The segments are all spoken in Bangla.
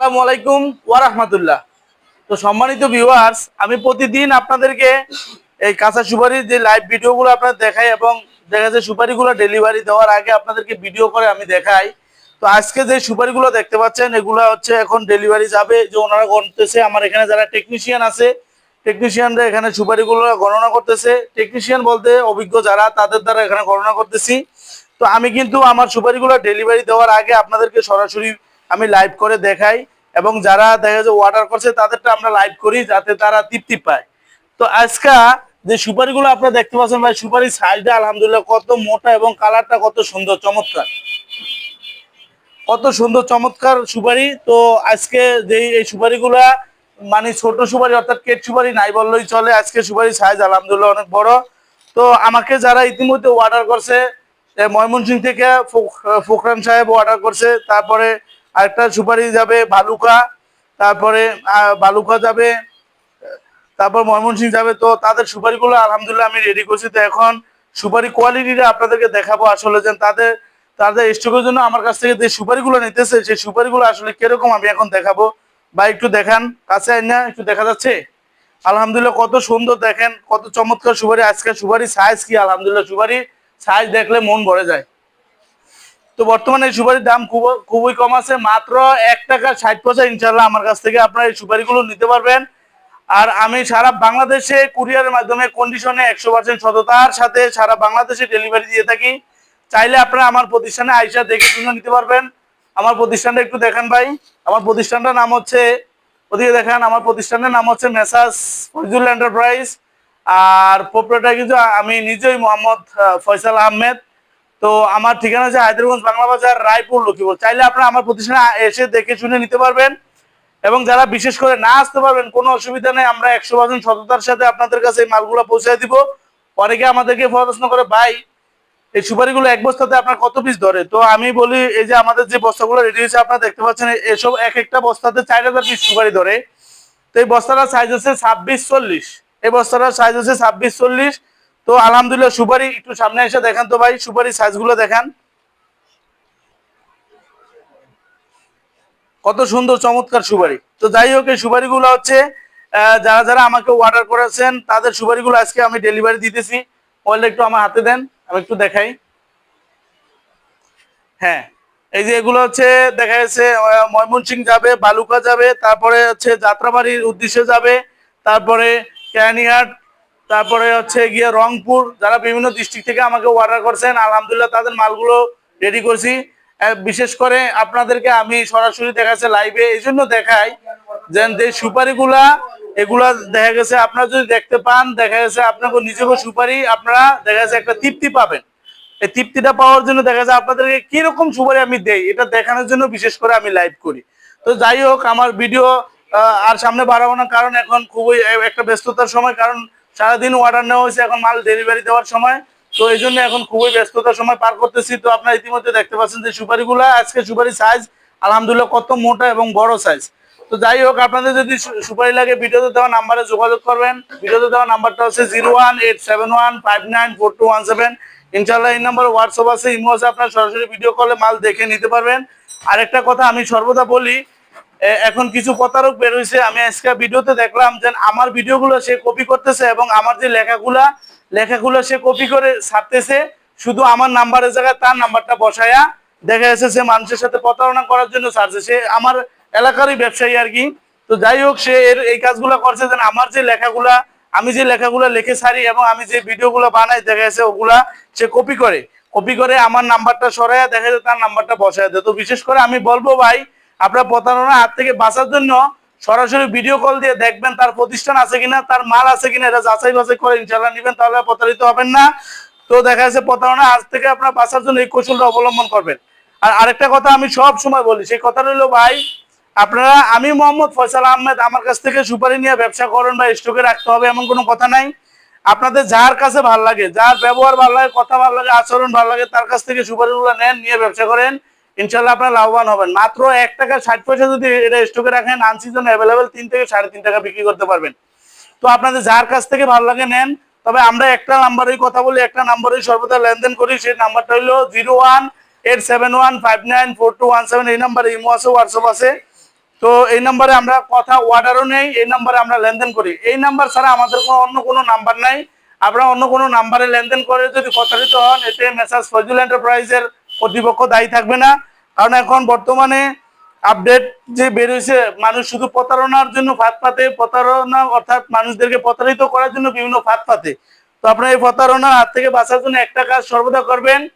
আসসালামু আলাইকুম ওয়ারাহমাতুল্লাহ তো সম্মানিত ভিউয়ার্স আমি প্রতিদিন আপনাদেরকে এই কাঁচা সুপারির যে লাইভ ভিডিওগুলো আপনাদের দেখাই এবং দেখা যায় সুপারিগুলো ডেলিভারি দেওয়ার আগে আপনাদেরকে ভিডিও করে আমি দেখাই। তো আজকে যে সুপারিগুলো দেখতে পাচ্ছেন, এগুলো হচ্ছে এখন ডেলিভারি যাবে। যে ওনারা গণতেছে, আমার এখানে যারা টেকনিশিয়ান আছে টেকনিশিয়ানরা এখানে সুপারিগুলো গণনা করতেছে। টেকনিশিয়ান বলতে অভিজ্ঞ যারা, তাদের দ্বারা এখানে গণনা করতেছি। তো আমি কিন্তু আমার সুপারিগুলো ডেলিভারি দেওয়ার আগে আপনাদেরকে সরাসরি আমি লাইভ করে দেখাই। এবং যারা দেখা যায় অর্ডার করছে, তাদেরটা আমরা লাইভ করি যাতে তারা তৃপ্তি পায়। তো আজকা যে সুপারিগুলো আপনারা দেখতে পাচ্ছেন ভাই, সুপারির সাইজটা আলহামদুলিল্লাহ কত মোটা এবং কালারটা কত সুন্দর, চমৎকার। কত সুন্দর, চমৎকার সুপারি। তো আজকে যে এই সুপারিগুলা মানে ছোট সুপারি অর্থাৎ কেট সুপারি নাই বললেই চলে, আজকে সুপারি সাইজ আলহামদুলিল্লাহ অনেক বড়। তো আমাকে যারা ইতিমধ্যে অর্ডার করছে ময়মনসিং থেকে ফোকরান সাহেব অর্ডার করছে, তারপরে আরেকটা সুপারি যাবে ভালুকা তারপরে বালুকা যাবে, তারপর ময়মনসিং যাবে। তো তাদের সুপারিগুলো আলহামদুলিল্লাহ আমি রেডি করছি। তো এখন সুপারি কোয়ালিটিটা আপনাদেরকে দেখাবো আসলে যে তাদের তাদের স্টকের জন্য আমার কাছ থেকে যে সুপারিগুলো নিতেছে, সেই সুপারিগুলো আসলে কীরকম আমি এখন দেখাবো। বা একটু দেখান, কাছে না, একটু দেখা যাচ্ছে? আলহামদুলিল্লাহ কত সুন্দর দেখেন, কত চমৎকার সুপারি। আজকে সুপারি সাইজ কি? আলহামদুলিল্লাহ সুপারি সাইজ দেখলে মন ভরে যায়। তো বর্তমানে এই সুপারির দাম খুব খুবই কম আছে, মাত্র এক টাকা ষাট পয়সা ইনশাল্লাহ আমার কাছ থেকে আপনারা এই সুপারিগুলো নিতে পারবেন। আর আমি সারা বাংলাদেশে কুরিয়ারের মাধ্যমে কন্ডিশনে একশো পার্সেন্ট সততার সাথে সারা বাংলাদেশে ডেলিভারি দিয়ে থাকি। চাইলে আপনারা আমার প্রতিষ্ঠানে আইসা দেখে শুনে নিতে পারবেন। আমার প্রতিষ্ঠানটা একটু দেখান ভাই। আমার প্রতিষ্ঠানটার নাম হচ্ছে, ওদিকে দেখান, আমার প্রতিষ্ঠানের নাম হচ্ছে মেসাস ফজুল এন্টারপ্রাইজ আর প্রোপ্রেটার কিন্তু আমি নিজেই মোহাম্মদ ফয়সাল আহমেদ। তো আমার ঠিকানা আছে হায়দ্রাবাদ বাংলা বাজার, রায়পুর, লক্ষ্মীপুর। চাইলে আপনারা আমার প্রতিষ্ঠানে এসে দেখে শুনে নিতে পারবেন এবং যারা বিশেষ করে না আসতে পারবেন, কোনো অসুবিধা নেই, আমরা একশো পার্সেন্ট সততার সাথে আপনাদের কাছে এই মালগুলো পৌঁছে দিব। অনেকে আমাদেরকে প্রশ্ন করে, ভাই, এই সুপারিগুলো এক বস্তাতে আপনার কত পিস ধরে? তো আমি বলি, এই যে আমাদের যে বস্তাগুলো রেডি হয়েছে, আপনারা দেখতে পাচ্ছেন, এসব এক একটা বস্তাতে চার হাজার পিস সুপারি ধরে। তো এই বস্তাটার সাইজ হচ্ছে ছাব্বিশ চল্লিশ। এই বস্তাটার সাইজ হচ্ছে ছাব্বিশ চল্লিশ। তো আলহামদুলিল্লাহ, সুপারি একটু সামনে এসে দেখান তো ভাই, সুপারি সাইজগুলো দেখান। কত সুন্দর, চমৎকার সুপারি। তো যাই হোক, এই সুপারিগুলো হচ্ছে যারা যারা আমাকে অর্ডার করেছেন, তাদের সুপারিগুলো আজকে আমি ডেলিভারি দিতেছি। মোবাইলটা একটু আমার হাতে দেন, আমি একটু দেখাই। হ্যাঁ এই যে এগুলো হচ্ছে, দেখা যাচ্ছে ময়মনসিং যাবে, বালুকা যাবে, তারপরে হচ্ছে যাত্রাবাড়ির উদ্দেশ্যে যাবে, তারপরে ক্যানিহাট তারপরে হচ্ছে গিয়ে রংপুর, যারা বিভিন্ন ডিস্ট্রিক্ট থেকে আমাকে অর্ডার করছেন, আলহামদুলিল্লাহ তাদের মালগুলো রেডি করছি। বিশেষ করে আপনাদেরকে আমি সরাসরি দেখাচ্ছে লাইভে এই জন্য দেখাই যে সুপারিগুলা, এগুলা দেখা গেছে আপনারা যদি দেখতে পান, দেখা গেছে আপনাকে নিজেকে সুপারি, আপনারা দেখা যাচ্ছে একটা তৃপ্তি পাবেন। এই তৃপ্তিটা পাওয়ার জন্য দেখা যায় আপনাদেরকে কীরকম সুপারি আমি দেই, এটা দেখানোর জন্য বিশেষ করে আমি লাইভ করি। তো যাই হোক, আমার ভিডিও আর সামনে বাড়াবো না, কারণ এখন খুবই একটা ব্যস্ততার সময়, কারণ সারাদিন অর্ডার নেওয়া হয়েছে, এখন মাল ডেলিভারি দেওয়ার সময়। তো এই জন্য এখন খুবই ব্যস্ততার সময় পার করতেছি। তো আপনারা ইতিমধ্যে দেখতে পাচ্ছেন যে সুপারিগুলো, আজকে সুপারি সাইজ আলহামদুলিল্লাহ কত মোটা এবং বড় সাইজ তো যাই হোক, আপনাদের যদি সুপারি লাগে, ভিডিওতে দেওয়া নাম্বারে যোগাযোগ করবেন। ভিডিওতে দেওয়া নাম্বারটা হচ্ছে zero one eight seven one five nine four two one seven ইনশাল্লাহ এই নাম্বার হোয়াটসঅ্যাপ আছে, ইমো আছে, আপনার সরাসরি ভিডিও কলে মাল দেখে নিতে পারবেন। আরেকটা কথা আমি সর্বদা বলি এখন কিছু প্রতারক বের হয়েছে আমি আজকে ভিডিওতে দেখলাম যে আমার ভিডিওগুলো সে কপি করতেছে এবং আমার যে লেখাগুলা, লেখাগুলো সে কপি করে ছাড়তেছে, শুধু আমার নাম্বারের জায়গায় তার নাম্বারটা বসায়া দেখা যাচ্ছে সে মানুষের সাথে প্রতারণা করার জন্য ছাড়ছে। সে আমার এলাকারই ব্যবসায়ী আর কি। তো যাই হোক, সে এর, এই কাজগুলো করছে যেন আমার যে লেখাগুলা, আমি যে লেখাগুলো লিখে ছাড়ি এবং আমি যে ভিডিওগুলো বানাই, দেখা যাচ্ছে ওগুলা সে কপি করে। কপি করে আমার নাম্বারটা সরাইয়া দেখা যায় তার নাম্বারটা বসায় দেয়। তো বিশেষ করে আমি বলব ভাই আপনার প্রতারণা হাত থেকে বাঁচার জন্য সরাসরি ভিডিও কল দিয়ে দেখবেন তার প্রতিষ্ঠান আছে কিনা, তার মাল আছে কিনা, এটা যাচাই বাছাই করে ইনশাল্লাহ নিবেন, তাহলে প্রতারিত হবেন না। তো দেখা যাচ্ছে প্রতারণা আজ থেকে আপনার বাঁচার জন্য এই কৌশলটা অবলম্বন করবেন। আর আরেকটা কথা আমি সব সময় বলি, সেই কথা রইল ভাই, আপনারা, আমি মোহাম্মদ ফয়সাল আহমেদ, আমার কাছ থেকে সুপারি নিয়ে ব্যবসা করেন বা স্টকে রাখতে হবে এমন কোনো কথা নাই। আপনাদের যার কাছে ভালো লাগে, যার ব্যবহার ভালো লাগে, কথা ভালো লাগে, আচরণ ভালো লাগে, তার কাছ থেকে সুপারিগুলো নেন, নিয়ে ব্যবসা করেন। ইনশাল্লাহ আপনারা লাভবান হবেন। মাত্র এক টাকা ষাট পয়সা যদি এটা স্টকে রাখেন আনসিজন অ্যাভেলেবেল তিন থেকে সাড়ে তিন টাকা বিক্রি করতে পারবেন। তো আপনাদের যার কাছ থেকে ভালো লাগে নেন, তবে আমরা একটা নাম্বারেই কথা বলি, একটা নাম্বারেই সর্বদা লেনদেন করি, সেই নাম্বারটা হলো zero one eight seven one five nine four two one seven, এই নাম্বারে ইমো আছে, হোয়াটসঅ্যাপ আছে। তো এই নাম্বারে আমরা কথা অর্ডারও নেই, এই নাম্বারে আমরা লেনদেন করি। এই নাম্বার ছাড়া আমাদের কোনো অন্য কোনো নাম্বার নাই। আপনারা অন্য কোনো নাম্বারে লেনদেন করে যদি প্রতারিত হন, এতে মেসাজ ফজল এন্টারপ্রাইজের কর্তৃপক্ষ দায়ী থাকবে না। কারণ এখন বর্তমানে আপডেট যে বেরোয়েছে মানুষ শুধু প্রতারণার জন্য ফাঁদ পাতে, প্রতারণা অর্থাৎ মানুষদেরকে প্রতারিত করার জন্য বিভিন্ন ফাঁদ পাতে। তো আপনারা এই প্রতারণার হাত থেকে বাঁচার জন্য একটা কাজ সর্বদা করবেন।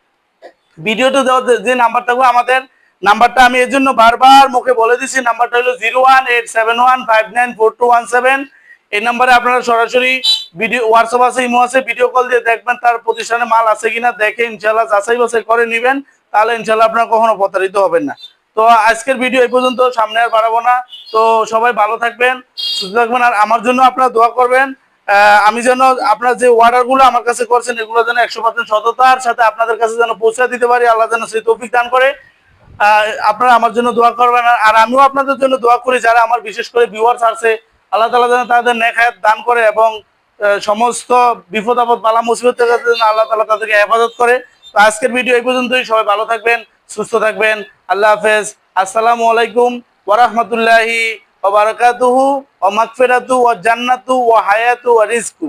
ভিডিওতে দেওয়া যে- যে নাম্বার থাকবে, আমাদের নাম্বারটা আমি এর জন্য বারবার মুখে বলে দিচ্ছি নাম্বারটা হলো zero one eight seven one five nine four two one seven. এই নাম্বারে আপনারা সরাসরি ভিডিও, হোয়াটসঅ্যাপ আছে, ইমো আছে, ভিডিও কল দিয়ে দেখবেন তার প্রতিষ্ঠানে মাল আছে কিনা, দেখে ইনশাল্লাহ যাচাই বাছাই করে নেবেন। তাহলে ইনশাল্লাহ আপনারা কখনো প্রতারিত হবেন না। তো আজকের ভিডিও এই পর্যন্ত, সামনে আর বাড়াবো না। তো সবাই ভালো থাকবেন, সুস্থ থাকবেন, আর আমার জন্য আপনারা দোয়া করবেন। আমি যেন আপনার যে অর্ডারগুলো আমার কাছে করছেন, এগুলো যেন একশো পার্সেন্ট সততার সাথে আপনাদের কাছে যেন পৌঁছে দিতে পারি, আল্লাহ যেন সেই তৌফিক দান করে। আপনারা আমার জন্য দোয়া করবেন, আর- আমিও আপনাদের জন্য দোয়া করি, যারা আমার বিশেষ করে ভিউয়ার্স আছে, আল্লাহ তালা যেন তাদের নেখায়াত দান করে এবং সমস্ত বিপদ আপদ বালা মুসিবত থেকে আল্লাহ তালা তাদেরকে হেফাজত করে। তো আজকের ভিডিও এই পর্যন্তই। সবাই ভালো থাকবেন, সুস্থ থাকবেন। আল্লাহ হাফেজ। আসসালামু আলাইকুম ওরহমতুল্লাহি ওবরাকাতুহু ও মাগফিরাতু ও জান্নাতু ও হায়াতু ও রিজকু।